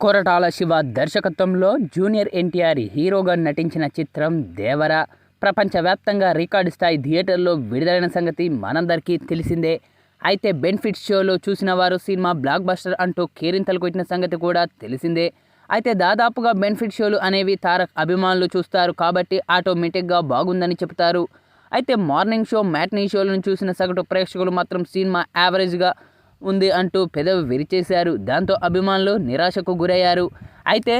కొరటాల శివ దర్శకత్వంలో జూనియర్ ఎన్టీఆర్ హీరోగా నటించిన చిత్రం దేవర. ప్రపంచవ్యాప్తంగా రికార్డు స్థాయి థియేటర్లో విడుదలైన సంగతి మనందరికీ తెలిసిందే. అయితే బెనిఫిట్ షోలో చూసిన వారు సినిమా బ్లాక్ బస్టర్ అంటూ కేరింతలు కొట్టిన సంగతి కూడా తెలిసిందే. అయితే దాదాపుగా బెనిఫిట్ షోలు అనేవి తారక్ అభిమానులు చూస్తారు కాబట్టి ఆటోమేటిక్గా బాగుందని చెబుతారు. అయితే మార్నింగ్ షో మ్యాట్నీ షోలను చూసిన సగటు ప్రేక్షకులు మాత్రం సినిమా యావరేజ్గా ఉంది అంటూ పెదవి విరిచేశారు. దాంతో అభిమానులు నిరాశకు గురయ్యారు. అయితే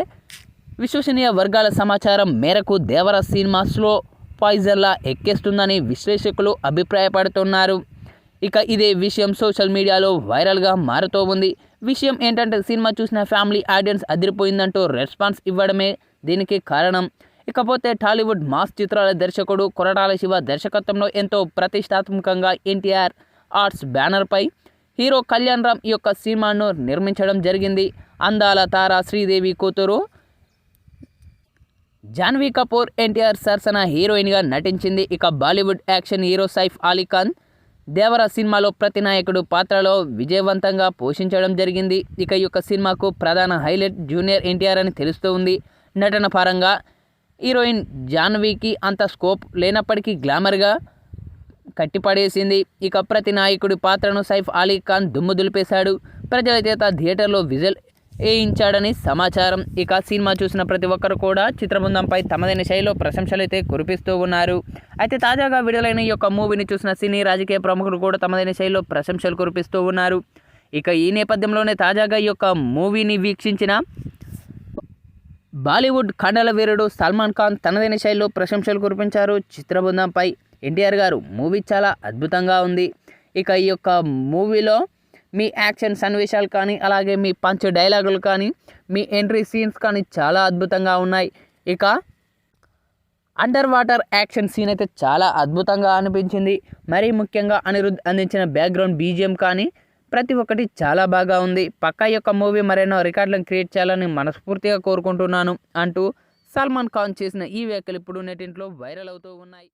విశ్వసనీయ వర్గాల సమాచారం మేరకు దేవర సినిమా స్లో పాయిజర్లా ఎక్కేస్తుందని విశ్లేషకులు అభిప్రాయపడుతున్నారు. ఇక ఇదే విషయం సోషల్ మీడియాలో వైరల్గా మారుతూ ఉంది. విషయం ఏంటంటే సినిమా చూసిన ఫ్యామిలీ ఆడియన్స్ అదిరిపోయిందంటూ రెస్పాన్స్ ఇవ్వడమే దీనికి కారణం. ఇకపోతే టాలీవుడ్ మాస్ చిత్రాల దర్శకుడు కొరటాల శివ దర్శకత్వంలో ఎంతో ప్రతిష్టాత్మకంగా ఎన్టీఆర్ ఆర్ట్స్ బ్యానర్పై హీరో కళ్యాణ్ రామ్ ఈ యొక్క సినిమాను నిర్మించడం జరిగింది. అందాల తార శ్రీదేవి కూతురు జాన్వీ కపూర్ ఎన్టీఆర్ సరసన హీరోయిన్గా నటించింది. ఇక Bollywood action hero Saif Ali Khan Devara సినిమాలో ప్రతినాయకుడు పాత్రలో విజయవంతంగా పోషించడం జరిగింది. ఇక ఈ యొక్క సినిమాకు ప్రధాన హైలైట్ జూనియర్ ఎన్టీఆర్ అని తెలుస్తూ ఉంది. నటన పరంగా హీరోయిన్ జాన్వీకి అంత స్కోప్ లేనప్పటికీ గ్లామర్గా కట్టిపడేసింది. ఇక ప్రతి నాయకుడి పాత్రను సైఫ్ అలీ ఖాన్ దుమ్ము దులిపేశాడు. ప్రజల చేత థియేటర్లో విజల్ వేయించాడని సమాచారం. ఇక సినిమా చూసిన ప్రతి ఒక్కరు కూడా చిత్రబృందంపై తమదైన శైలిలో ప్రశంసలైతే కురిపిస్తూ ఉన్నారు. అయితే తాజాగా విడుదలైన ఈ యొక్క మూవీని చూసిన సినీ రాజకీయ ప్రముఖులు కూడా తమదైన శైలిలో ప్రశంసలు కురిపిస్తూ ఉన్నారు. ఇక ఈ నేపథ్యంలోనే తాజాగా ఈ యొక్క మూవీని వీక్షించిన బాలీవుడ్ కండల వీరుడు సల్మాన్ ఖాన్ తనదైన శైలిలో ప్రశంసలు కురిపించారు. చిత్రబృందంపై ఎన్టీఆర్ గారు మూవీ చాలా అద్భుతంగా ఉంది. ఇక ఈ యొక్క మూవీలో మీ యాక్షన్ సన్నివేశాలు కానీ అలాగే మీ పంచ్ డైలాగులు కానీ మీ ఎంట్రీ సీన్స్ కానీ చాలా అద్భుతంగా ఉన్నాయి. ఇక అండర్ వాటర్ యాక్షన్ సీన్ అయితే చాలా అద్భుతంగా అనిపించింది. మరీ ముఖ్యంగా అనిరుద్ధ్ అందించిన బ్యాక్గ్రౌండ్ బీజిఎం కానీ ప్రతి ఒక్కటి చాలా బాగా ఉంది. పక్క యొక్క మూవీ మరెన్నో రికార్డులను క్రియేట్ చేయాలని మనస్ఫూర్తిగా కోరుకుంటున్నాను. అంటూ సల్మాన్ ఖాన్ చేసిన ఈ వ్యాఖ్యలు ఇప్పుడు నెటింట్లో వైరల్ అవుతూ ఉన్నాయి.